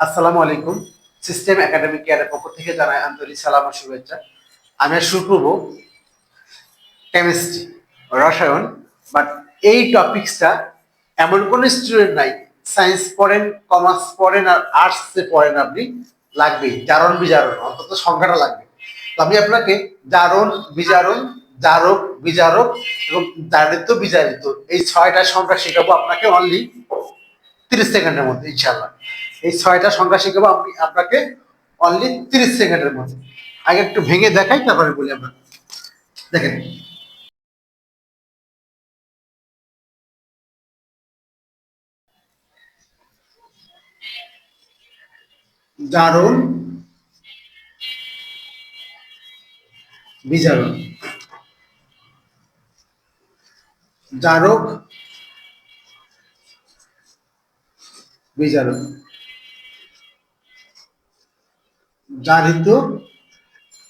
আসসালামু আলাইকুম। System academic কেয়ারের পক্ষ থেকে জানাই আন্তরিক সালাম ও শুভেচ্ছা। আমি শুরু কেমিস্ট্রি রসায়ন বাট এই টপিক্সটা এমন কোনো স্টুডেন্ট নাই সায়েন্স পড়েন কমার্স পড়েন আর আর্টসে পড়েন আপনি, লাগবেই, জারণ বিজারণ, অন্তত সংখ্যাটা লাগবে। তো আমি আপনাকে জারণ, বিজারণ, জারক, বিজারক এবং জারিত বিজারিত এই ছয়টা সংখ্যা শেখাবো আপনাকে অনলি তিরিশ সেকেন্ডের মধ্যে ইনশাল্লাহ এই ছয়টা সংখ্যা শেখাবো আপনি আপনাকে অনলি তিরিশ সেকেন্ডের মধ্যে। আগে একটু ভেঙে দেখাই, তারপরে বলি আমরা। দেখেন। জারণ বিজারণ। জারক বিজারক জারিত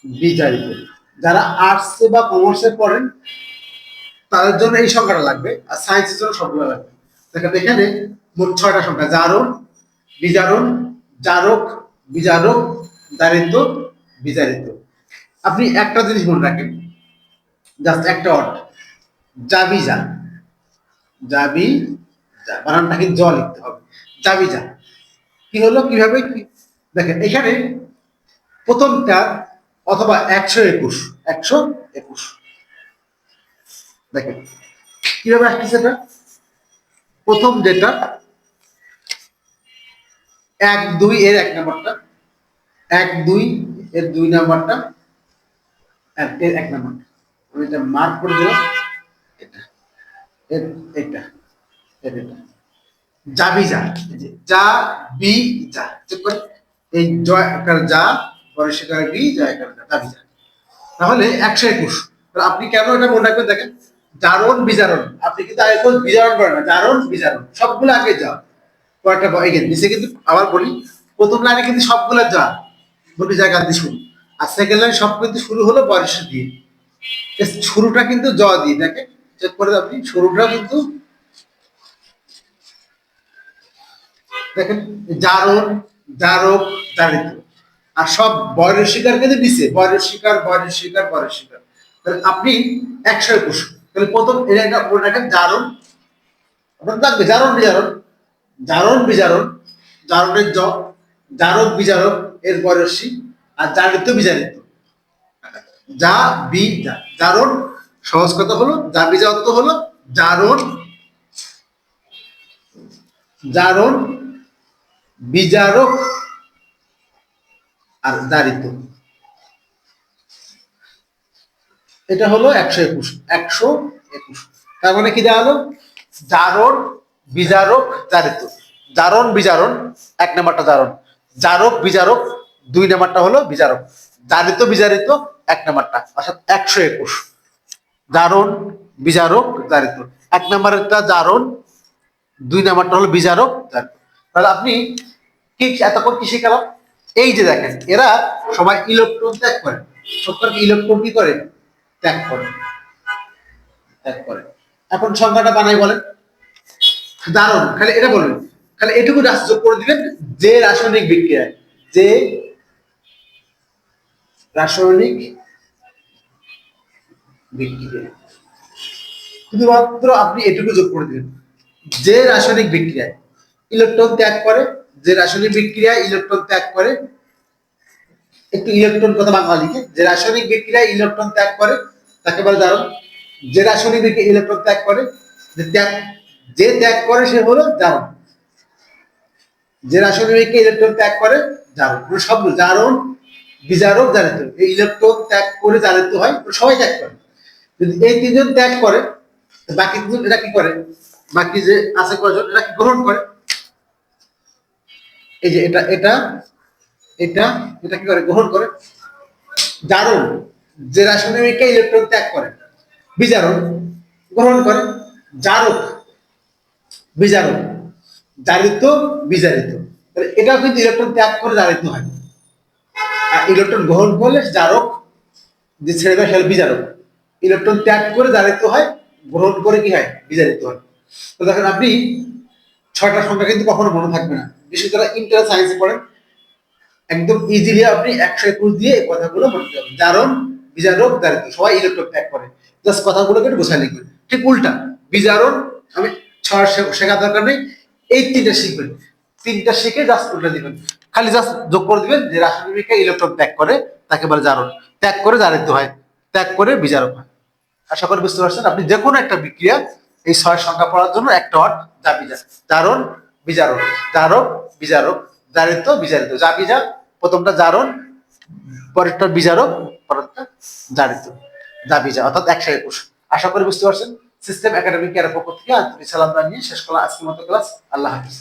বিজারিত। যারা আর্টসে বা কমার্সে পড়েন, তাদের জন্য এই সংখ্যাটা লাগবে, আর সায়েন্সের জন্য সবগুলো লাগবে। দেখেন, এখানে মোট ছয়টা সংখ্যা, জারণ, বিজারণ, জারক, বিজারক জারিত বিজারিত। আপনি একটা জিনিস মনে রাখেন জাস্ট একটা অর্ড জাবি যা জাবি যা বানানটা কিন্তু জ লিখতে হবে। যাবি যা কি হলো, কীভাবে? দেখেন, এখানে প্রথমটা অথবা একশো একুশ একশো একুশ। দেখেন কীভাবে আসতেছে এটা? প্রথম যেটা এক দুই এর এক নাম্বারটা এক দুই এর দুই নাম্বারটা আর এর এক নাম্বারটা আমি এটা মার্ক করে দিলাম এটা এর এটা এর এটা। যাবি যা যে, বি যা এই জয় যা পরে সেকার বি জয় একার যা যাবি যা তাহলে একশো একুশ। আপনি কেন এটা মনে রাখবেন দেখেন? জারণ বিজারণ। আপনি কিন্তু আগে কোন বিজারণ করেন না। জারণ বিজারণ। সবগুলো আগে যা কয়েকটা যে, নিচে কিন্তু আবার বলি প্রথম লাইনে কিন্তু সবগুলো যা দুটি জায়গা দিয়ে শুরু। আর সেকেন্ড লাইন সব কিন্তু শুরু হলো বয়স দিয়ে। শুরুটা কিন্তু জ দিয়ে। দেখেন চেক করে আপনি। শুরুটা কিন্তু দেখেন জারণ জারক জারিত। আর সব বয়রের শিকার কিন্তু দিছে? বয়রের শিকার বয়রের শিকার বয়রের শিকার। তাহলে আপনি একশো একুশ তাহলে প্রথম এটা একটা মনে একটা জারণ। আপনার থাকবে জারণ, বিজারণ। জারণ, বিজারণ। জারণের জ জারক বিজারক এর বয়সী আর জারিত বিজারিত। যা, বি জারণ, সহজ কথা হলো, যা বিজা অর্থ হলো, জারণ। জারণ, বিজারক আর দারিদ্র। এটা হলো একশো একুশ একশো একুশ। তার মানে কি দেওয়া হলো? জারণ বিজারক জারিত জারণ বিজারণ এক নাম্বারটা জারণ। জারক বিজারক দুই নাম্বারটা হলো বিজারক জারিত বিজারিত এক নাম্বারটা, অর্থাৎ একশো একুশ। জারণ বিজারক জারিত এক নাম্বারটা জারণ, দুই নাম্বারটা হলো বিজারক জারিত তাহলে আপনি কি এতক্ষণ কি শিখালাম? এই যে দেখেন, এরা সবাই ইলেকট্রন ত্যাগ করে। সবকটা ইলেকট্রন কি করে? ত্যাগ করে। ত্যাগ করে। এখন সংখ্যাটা বানাই বলেন। দারুণ। খালি এটা বলুন। খালি এটুকু রাস যোগ করে দিবেন যে রাসায়নিক বিক্রিয়ায়। যে রাসায়নিক বিক্রিয়া শুধুমাত্র আপনি এটুকু যোগ করে দিবেন। যে রাসায়নিক বিক্রিয়ায়। ইলেকট্রন ত্যাগ করে যে রাসায়নিক বিক্রিয়ায় ইলেকট্রন ত্যাগ করে, একটু ইলেকট্রন কথা বাংলা লিখে, যে রাসায়নিক বিক্রিয়ায় ইলেকট্রন ত্যাগ করে, তাকে বলে দারুণ যে রাসায়নিক বিক্রিয়া ইলেকট্রন ত্যাগ করে, যে ত্যাগ যে ত্যাগ করে সে হলো জারণ। যে রাসায়নিক বিক্রিয়া ইলেকট্রন ত্যাগ করে, জারণ। পুরো সবগুলো জারণ বিজারক জারিত এই ইলেকট্রন ত্যাগ করে জারিত হয় সবাই ত্যাগ করে। যদি এই তিনজন ত্যাগ করে বাকি তিনজন এটা কি করে? বাকি যে আছে কয়জন এটা কি গ্রহণ করে? এই যে এটা এটা এটা এটা কি করে? গ্রহণ করে। জারণ, যে রাসায়নিক ইলেকট্রন ত্যাগ করে, বিজারণ, গ্রহণ করে। জারক বিজারক জারিত, বিজারিত। এটাও কিন্তু ইলেকট্রন ত্যাগ করে জারিত হয়। আর ইলেকট্রন গ্রহণ করলে জারক, যে ছেড়ে দেয় সেটা বিজারক। ইলেকট্রন ত্যাগ করে জারিত হয়, গ্রহণ করে কি হয়? বিজারিত হয়। তো দেখেন আপনি, ছয়টা সংখ্যা কিন্তু কখনো মনে থাকবে না। বিশেষ করে ইন্টার সায়েন্সে পড়েন। একদম ইজিলি আপনি একশো একুশ দিয়ে এই কথাগুলো পড়তে পারবেন। জারণ বিজারক দারিদ্র সবাই ইলেকট্রন ত্যাগ করে। জাস্ট কথাগুলোকে একটু গোছায় লিখবেন। ঠিক উল্টা, বিজারণ, আমি ছড়া শেখার দরকার নেই। এই তিনটা শিখবেন। তিনটা শিখে জাস্ট উল্টা দিবেন। খালি জাস্ট যোগ করে দিবেন যে রাসায়নিক ইলেকট্রন ত্যাগ করে, তাকে বলে জারণ। ত্যাগ করে দারিদ্র হয়। ত্যাগ করে বিজারক হয়। আশা করি বুঝতে পারছেন, আপনি যে কোনো একটা বিক্রিয়া এই ছয় সংখ্যা পড়ার জন্য একটা ওয়ার্ড যা বিজা জারণ বিজারক জারক বিজারক জারিত, বিচারিত, যা বিজা প্রথমটা জারণ, পরেরটা বিজারক পরেরটা জারিত, যা বিজা অর্থাৎ একশো একুশ আশা করি বুঝতে পারছেন সিস্টেম একাডেমিক কেয়ারের পক্ষ থেকে আন্তরিক সালাম জানিয়ে শেষ করলাম আজকের মতো ক্লাস আল্লাহ হাফিজ।